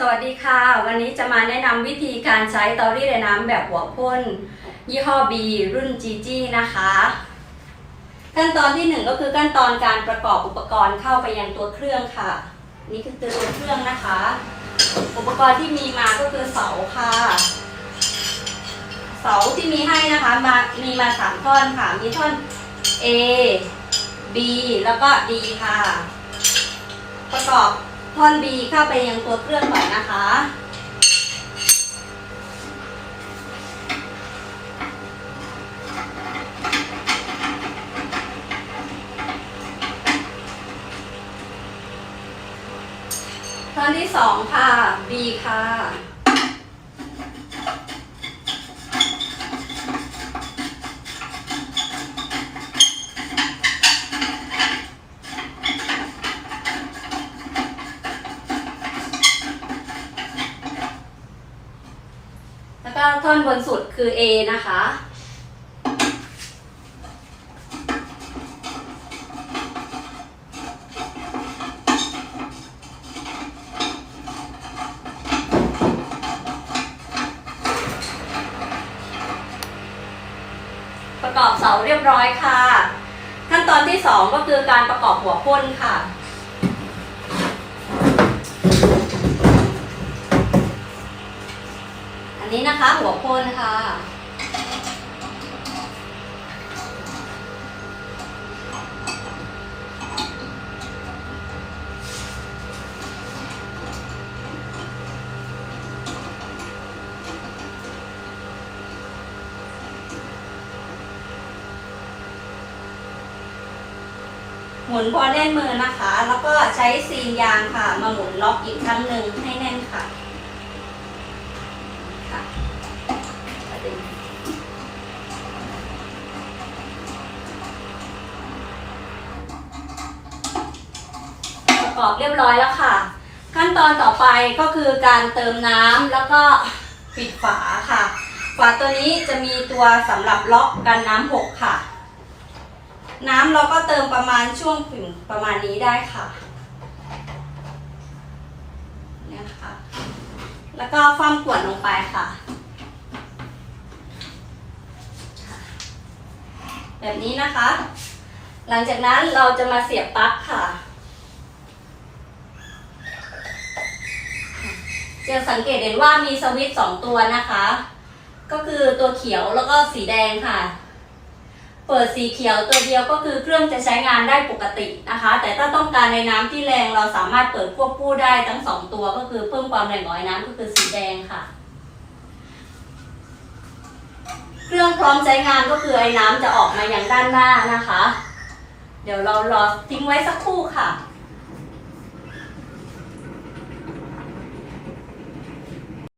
สวัสดีค่ะ วันนี้จะมาแนะนำวิธีการใช้เตารีดไอน้ำแบบหัวพ่น ยี่ห้อ B รุ่น GG นะคะ ขั้นตอนที่หนึ่งก็คือขั้นตอนการประกอบอุปกรณ์เข้าไปยังตัวเครื่องค่ะ นี่คือตัวเครื่องนะคะ อุปกรณ์ที่มีมาก็คือเสาค่ะ เสาที่มีให้นะคะมามีมาสามท่อนค่ะ มีท่อน A B แล้วก็ D ค่ะ ประกอบ ท่อน B เข้าไปยังตัวเครื่องก่อนนะคะ ท่อนที่สองค่ะ B ค่ะ ก็ท่อนบนสุดคือ A นะคะ ประกอบเสาเรียบร้อยค่ะ ขั้นตอนที่สองก็คือการประกอบหัวพ่นค่ะ อันนี้นะคะหัวโคนค่ะ หมุนพอแน่นมือนะคะ แล้วก็ใช้ซีนยางค่ะ มาหมุนล็อกอีกครั้งหนึ่งให้แน่นค่ะค่ะ กอบเรียบร้อยแล้วค่ะ ขั้นตอนต่อไปก็คือการเติมน้ำแล้วก็ปิดฝาค่ะ ฝาตัวนี้จะมีตัวสำหรับล็อกกันน้ำหกค่ะ น้ำเราก็เติมประมาณช่วงถึงประมาณนี้ได้ค่ะเนี่ยค่ะ แล้วก็ความขวดลงไปค่ะ แบบนี้นะคะ หลังจากนั้นเราจะมาเสียบปลั๊กค่ะ จะสังเกตเห็นว่ามีสวิตช์สองตัวนะคะ ก็คือตัวเขียวแล้วก็สีแดงค่ะ เปิดสีเขียวตัวเดียวก็คือเครื่องจะใช้งานได้ปกตินะคะ แต่ถ้าต้องการในน้ำที่แรงเราสามารถเปิดควบคู่ได้ทั้งสองตัวก็คือเพิ่มความแรงของไอ้น้ำก็คือสีแดงค่ะ เครื่องพร้อมใช้งานก็คือไอ้น้ำจะออกมาอย่างด้านหน้านะคะ เดี๋ยวเรารอทิ้งไว้สักครู่ค่ะ